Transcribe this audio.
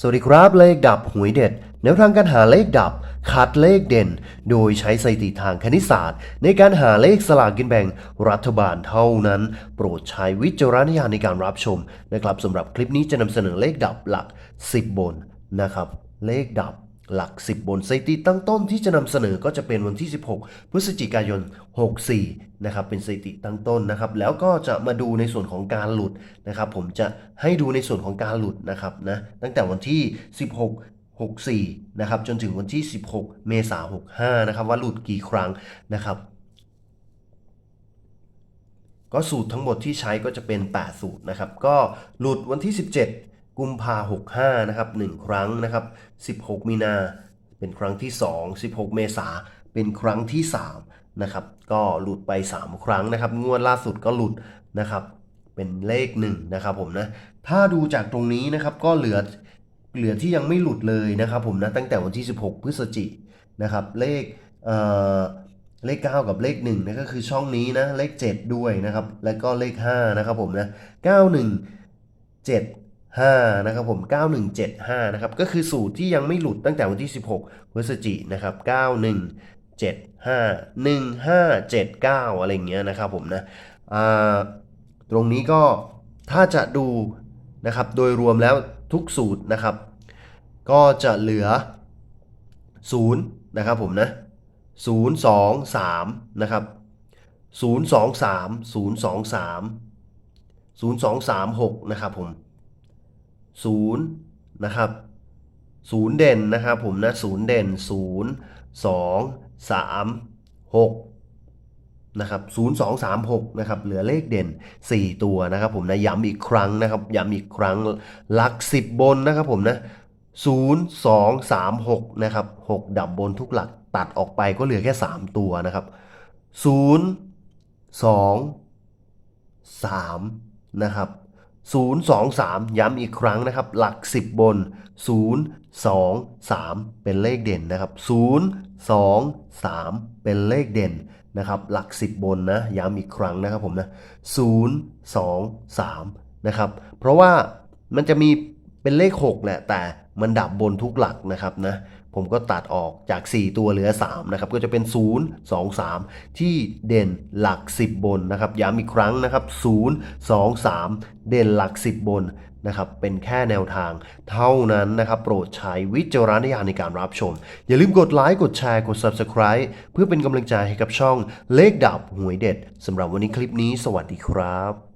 สวัสดีครับเลขดับหวยเด็ดแนวทางการหาเลขดับคัดเลขเด่น โดยใช้สถิติทางคณิตศาสตร์ ในการหาเลขสลากกินแบ่งรัฐบาลเท่านั้น โปรดใช้วิจารณญาณในการรับชมนะครับสำหรับคลิปนี้จะนำเสนอเลขดับหลัก 10 บนนะครับ เลขดับ หลัก 10 บนสถิติตั้งต้นที่จะนำเสนอก็จะเป็นวันที่ 16 พฤศจิกายน 64 นะครับ เป็นสถิติตั้งต้นนะครับ แล้วก็จะมาดูในส่วนของการหลุดนะครับ ผมจะให้ดูในส่วนของการหลุดนะครับนะ ตั้งแต่วันที่ 16 64 นะครับ จนถึงวันที่ 16 เมษายน 65 นะครับ ว่าหลุดกี่ครั้งนะครับก็สูตรทั้งหมดที่ใช้ก็จะเป็น 8 สูตรนะครับ ก็หลุดวันที่ 17 กุมภา65นะครับ1ครั้งนะครับ16 มีนาเป็นครั้งที่ 2 16 เมษาเป็นครั้งที่3นะครับก็หลุดไป 3 ครั้งนะครับ งวดล่าสุดก็หลุดนะครับ เป็นเลข1นะครับผมนะถ้าดูจากตรงนี้นะครับก็เหลือเหลือที่ยังไม่หลุดเลยนะครับผมนะตั้งแต่วันที่ 16 พฤศจิกนะครับเลขเอ่อเลข 9 กับเลข1นะก็คือช่องนี้นะเลข 7 ด้วยนะครับ แล้วก็เลข5นะครับผมนะ 5นะครับผม 9175 นะครับ ก็คือสูตรที่ยังไม่หลุดตั้งแต่วันที่ 16พฤศจินะครับ 9175 1579 อะไรอย่างเงี้ยนะครับผมนะตรงนี้ก็ถ้าจะดูนะครับ โดยรวมแล้วทุกสูตรนะครับ ก็จะเหลือ 0 นะครับผมนะ 0 2 3 นะครับ 0 2 3 0 2 3 0 2 3 6 นะครับผม 0นะครับ0เด่นนะครับผมนะ0เด่น 0 2 3 6นะครับ0 2 3 6นะครับเหลือเลขเด่น 4 ตัวนะครับผมนะย้ำอีกครั้งนะครับย้ำอีกครั้งหลัก 10 บนนะครับผมนะ0 2 3 6นะครับ6ดับบนทุกหลักตัดออกไปก็เหลือแค่ 3 ตัวนะครับ 0 2 3นะครับ 0 2 3 ย้ำอีกครั้งนะครับ หลัก 10 บน 0 2 3 เป็นเลขเด่นนะครับ 0 2 3 เป็นเลขเด่นนะครับ หลัก 10 บนนะย้ำอีกครั้งนะครับผมนะ0 2 3 นะครับ เพราะว่ามันจะมีเป็นเลข 6 แหละ แต่มันดับบนทุกหลักนะครับนะ ผมก็ตัดออกจาก 4 ตัวเหลือ 3 นะครับ ก็จะเป็น 0 2 3 ที่เด่นหลัก 10 บนนะครับ ย้ำอีกครั้งนะครับ 0 2 3 เด่นหลัก 10 บนนะครับ เป็นแค่แนวทางเท่านั้นนะครับ โปรดใช้วิจารณญาณในการรับชม อย่าลืมกดไลค์ กดแชร์ กด Subscribe เพื่อเป็นกำลังใจให้กับช่องเลขดับหวยเด็ดสำหรับวันนี้คลิปนี้ สวัสดีครับ